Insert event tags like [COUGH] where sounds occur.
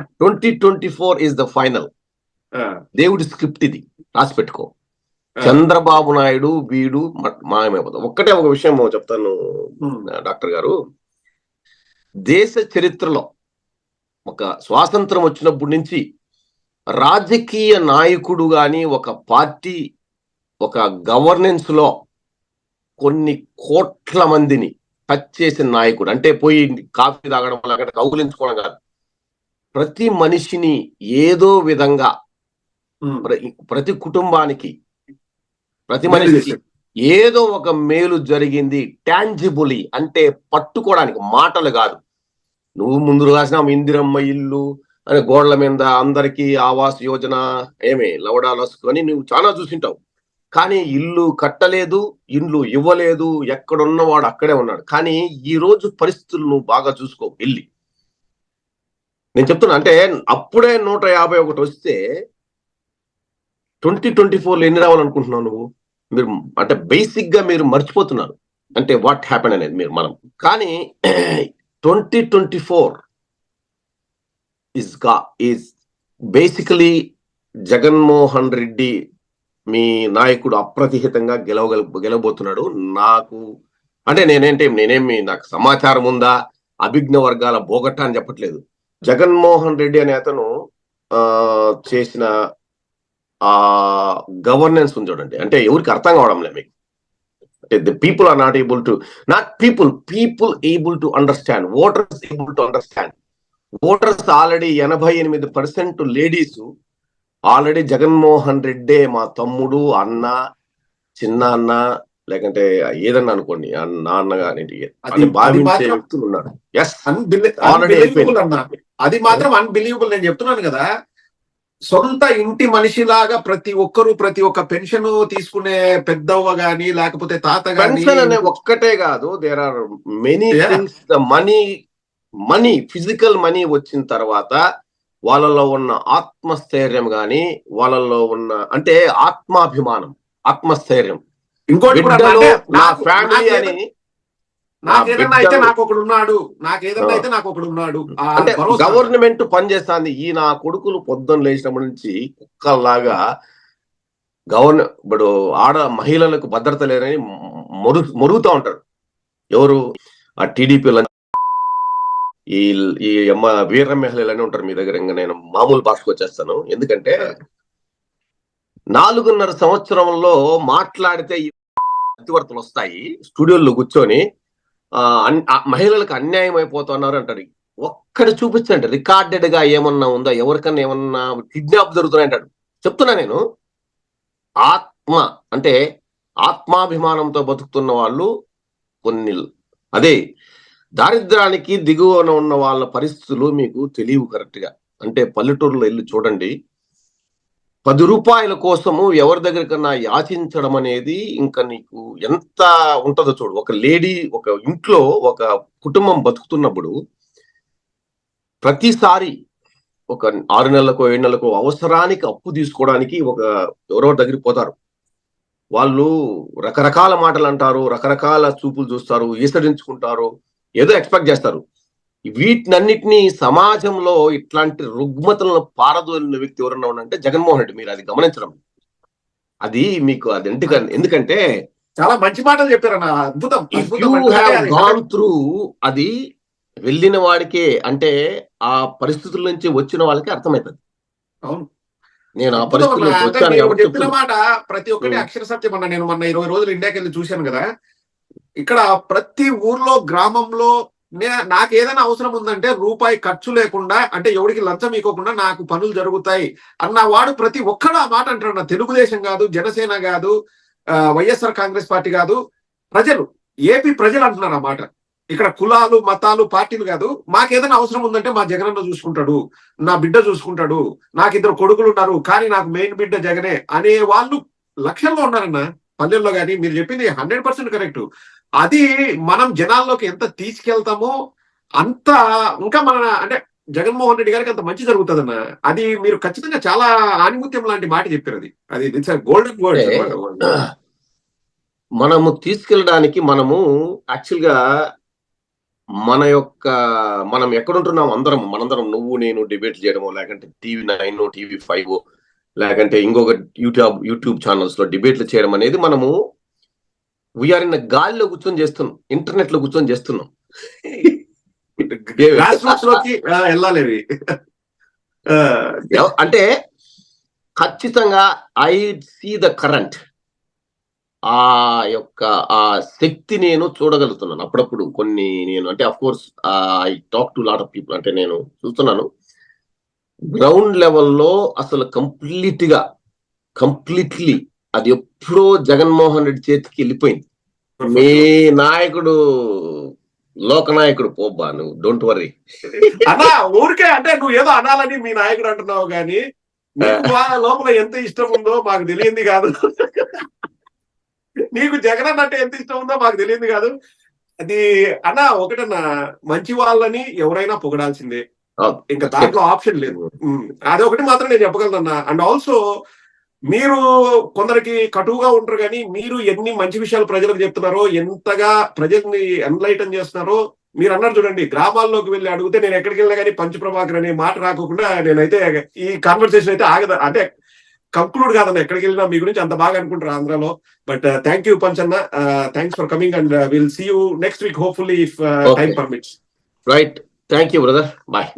Twenty twenty four is the final దేవుడి script ఇది. రాసి పెట్టుకో. చంద్రబాబు నాయుడు వీడు మాయమైపోతాం ఒక్కటే ఒక విషయం చెప్తాను డాక్టర్ గారు. దేశ చరిత్రలో ఒక స్వాతంత్రం వచ్చినప్పటి నుంచి రాజకీయ నాయకుడు గాని ఒక పార్టీ ఒక గవర్నెన్స్లో కొన్ని కోట్ల మందిని టచ్ చేసిన నాయకుడు. అంటే పోయి కాఫీ తాగడం వల్ల అక్కడ కౌగులించుకోవడం కాదు. ప్రతి మనిషిని ఏదో విధంగా ప్ర- ప్రతి కుటుంబానికి ప్రతి మనిషికి ఏదో ఒక మేలు జరిగింది టాంజిబులీ అంటే పట్టుకోవడానికి మాటలు కాదు. నువ్వు ముందు రాసిన ఇందిరమ్మ ఇల్లు అని గోడల మీద అందరికి ఆవాస్ యోజన ఏమి లవడాలస్ అని నువ్వు చాలా చూసింటావు. కానీ ఇల్లు కట్టలేదు ఇండ్లు ఇవ్వలేదు ఎక్కడున్నవాడు అక్కడే ఉన్నాడు. కానీ ఈ రోజు పరిస్థితులు నువ్వు బాగా చూసుకో వెళ్ళి. నేను చెప్తున్నా అంటే అప్పుడే నూట యాభై ఒకటి వస్తే ట్వంటీ ట్వంటీ ఫోర్లో ఎన్ని రావాలనుకుంటున్నావు నువ్వు? మీరు అంటే బేసిక్గా మీరు మర్చిపోతున్నారు. అంటే వాట్ హ్యాపెన్ అనేది మీరు మనం. కానీ [CLEARS THROAT] ట్వంటీ ట్వంటీ ఫోర్ ఇస్గా ఈజ్ బేసికలీ జగన్మోహన్ రెడ్డి మీ నాయకుడు అప్రతిహితంగా గెలవగల గెలవబోతున్నాడు. నాకు అంటే నేనేంటి నేనేమి నాకు సమాచారం ఉందా? అభిజ్ఞ వర్గాల బోగట్టా అని చెప్పట్లేదు. జగన్మోహన్ రెడ్డి అనే అతను ఆ, చేసిన ఆ గవర్నెన్స్ ఉంది చూడండి. అంటే ఎవరికి అర్థం కావడం లేదు మీకు. అంటే the people are not able to not people people able to understand. Voters able to understand. Voters already ఎనభై ఎనిమిది పర్సెంట్ లేడీస్ ఆల్రెడీ జగన్మోహన్ రెడ్డే మా తమ్ముడు అన్న చిన్న అన్న లేకంటే ఏదన్నా అనుకోండి నాన్న కానీ భావించే వ్యక్తులు ఉన్నారు. ఎస్ unbelievable అన్న అది మాత్రం అన్బిలీవబుల్ నేను చెప్తున్నాను కదా. సొంత ఇంటి మనిషిలాగా ప్రతి ఒక్కరు ప్రతి ఒక్క పెన్షన్ తీసుకునే పెద్దవ్వ గాని లేకపోతే తాత గాని పెన్షన్ అనే ఒక్కటే కాదు. There are many. Things the money money physical money వచ్చిన తర్వాత వాళ్ళలో ఉన్న ఆత్మస్థైర్యం గాని వాళ్ళలో ఉన్న అంటే ఆత్మాభిమానం ఆత్మస్థైర్యం. ఇంకోటి నా ఫ్యామిలీ అని నాకేదన్నా అయితే నాకు ఒకడు ఉన్నాడు నాకేదన్నా. అయితే నాకు ఒకడు ఉన్నాడు. గవర్నమెంట్ పనిచేస్తుంది ఈ నా కొడుకులు పొద్దున్న లేచినప్పటి నుంచి కుక్కల్లాగా గవర్న ఇప్పుడు ఆడ మహిళలకు భద్రత లేరని మొరు మొరుగుతా ఉంటారు. ఎవరు? ఆ టీడీపీ ఈ ఈ అమ్మ వీర మహిళలని ఉంటారు మీ దగ్గర. ఇంకా నేను మామూలు భాషకు వచ్చేస్తాను. ఎందుకంటే నాలుగున్నర సంవత్సరంలో మాట్లాడితే ఈ మధ్యవర్తులు వస్తాయి. స్టూడియోలో కూర్చొని మహిళలకు అన్యాయం అయిపోతున్నారు అంటారు. ఒక్కడ చూపించండి. రికార్డెడ్గా ఏమన్నా ఉందా? ఎవరికన్నా ఏమన్నా కిడ్నాప్ జరుగుతున్నాయి అంటాడు. చెప్తున్నా నేను. ఆత్మ అంటే ఆత్మాభిమానంతో బతుకుతున్న వాళ్ళు కొన్ని అదే దారిద్రానికి దిగువన ఉన్న వాళ్ళ పరిస్థితులు మీకు తెలియవు కరెక్ట్గా అంటే పల్లెటూరులో వెళ్ళి చూడండి. పది రూపాయల కోసము ఎవరి దగ్గరికన్నా యాచించడం అనేది ఇంకా నీకు ఎంత ఉంటుందో చూడు. ఒక లేడీ ఒక ఇంట్లో ఒక కుటుంబం బతుకుతున్నప్పుడు ప్రతిసారి ఒక ఆరు నెలలకో ఏడు నెలలకో అవసరానికి అప్పు తీసుకోవడానికి ఒక ఎవరో దగ్గరికి పోతారు. వాళ్ళు రకరకాల మాటలు అంటారు రకరకాల చూపులు చూస్తారు ఈసడించుకుంటారు ఏదో ఎక్స్పెక్ట్ చేస్తారు. వీటినన్నిటినీ సమాజంలో ఇట్లాంటి రుగ్మతలను పారదోలిన వ్యక్తి ఎవరన్నా ఉన్నారంటే జగన్మోహన్ రెడ్డి. మీరు అది గమనించడం. అది మీకు అది ఎందుకంటే ఎందుకంటే చాలా మంచి మాటలు చెప్పారన్న. అద్భుతం గాన్ త్రూ అది. వెళ్ళిన వాడికే అంటే ఆ పరిస్థితుల నుంచి వచ్చిన వాళ్ళకి అర్థమవుతుంది అవును. నేను ఆ పరిస్థితుల చెప్పిన. మాట ప్రతి ఒక్కటి. అక్షర సత్యం అన్న. నేను మొన్న ఇరవై రోజులు ఇండియాకి వెళ్ళి చూశాను కదా. ఇక్కడ ప్రతి ఊర్లో గ్రామంలో నాకు ఏదైనా అవసరం ఉందంటే రూపాయి ఖర్చు లేకుండా అంటే ఎవడికి లంచం ఇవ్వకుండా నాకు పనులు జరుగుతాయి అన్న వాడు ప్రతి ఒక్కడు ఆ మాట అంటాడు. నా తెలుగుదేశం కాదు జనసేన కాదు వైఎస్ఆర్ కాంగ్రెస్ పార్టీ కాదు ప్రజలు ఏపీ ప్రజలు అంటున్నారు ఆ మాట. ఇక్కడ కులాలు మతాలు పార్టీలు కాదు. మాకేదైనా అవసరం ఉందంటే మా జగనన్న చూసుకుంటాడు నా బిడ్డ చూసుకుంటాడు నాకు ఇద్దరు కొడుకులు ఉన్నారు కానీ నాకు మెయిన్ బిడ్డ జగనే అనే వాళ్ళు లక్షల్లో ఉన్నారన్న. పల్లెల్లో కానీ మీరు చెప్పింది హండ్రెడ్ పర్సెంట్ కరెక్ట్. అది మనం జనాల్లోకి ఎంత తీసుకెళ్తామో అంత ఇంకా మన అంటే జగన్మోహన్ రెడ్డి గారికి అంత మంచి జరుగుతుందన్న. అది మీరు ఖచ్చితంగా చాలా ఆనిముత్యం లాంటి మాట చెప్పారు అది అది గోల్డెన్ వర్డ్ మనము తీసుకెళ్ళడానికి మనము యాక్చువల్గా మన యొక్క మనం ఎక్కడుంటున్నాం అందరం మనందరం నువ్వు నేను డిబేట్ చేయడమో లేకంటే టీవీ నైన్ టీవీ ఫైవ్ లేకంటే ఇంకొక యూట్యూబ్ యూట్యూబ్ ఛానల్స్లో డిబేట్లు చేయడం అనేది మనము వీఆర్ ఇన్ గాలిలో కూర్చొని చేస్తున్నాం. ఇంటర్నెట్లో కూర్చొని చేస్తున్నాం. [LAUGHS] వెళ్ళాలి అంటే ఖచ్చితంగా ఐ సీ ద కరెంట్ ఆ యొక్క ఆ శక్తి నేను చూడగలుగుతున్నాను. అప్పుడప్పుడు కొన్ని నేను అంటే of course I talk to lot of people అంటే నేను చూస్తున్నాను. గ్రౌండ్ లెవెల్లో అసలు కంప్లీట్గా కంప్లీట్లీ అది ఎప్పుడో జగన్మోహన్ రెడ్డి చేతికి వెళ్ళిపోయింది. మీ నాయకుడు లోకనాయకుడు పోబ్బా నువ్వు డోంట్ వర్రీ అన్నా ఊరికే అంటే నువ్వు ఏదో అనాలని మీ నాయకుడు అంటున్నావు కానీ లోపల ఎంత ఇష్టం ఉందో మాకు తెలియంది కాదు. నీకు జగన్ అన్న అంటే ఎంత ఇష్టం ఉందో మాకు తెలియంది కాదు. అది అన్న ఒకటన్నా మంచి వాళ్ళని ఎవరైనా పొగడాల్సిందే. ఇంకా దాంట్లో ఆప్షన్ లేదు. ఉమ్, అది ఒకటి మాత్రం నేను చెప్పగలను అన్న అండ్ ఆల్సో మీరు కొందరికి కటువుగా ఉంటారు కానీ మీరు ఎన్ని మంచి విషయాలు ప్రజలకు చెప్తున్నారో ఎంతగా ప్రజల్ని ఎన్లైటన్ చేస్తున్నారో మీరు అన్నారు చూడండి. గ్రామాల్లోకి వెళ్ళి అడిగితే నేను ఎక్కడికి వెళ్ళినా కానీ పంచ ప్రభాకర్ అనే మాట రాకోకుండా నేనైతే ఈ కాన్వర్సేషన్ అయితే ఆగదు. అంటే కంక్లూడ్ కాదన్న ఎక్కడికి వెళ్ళినా మీ గురించి అంత బాగా అనుకుంటారు ఆంధ్రాలో. But thank you Panchanna. Thanks for coming and will see you next week hopefully if time. Permits right thank you brother bye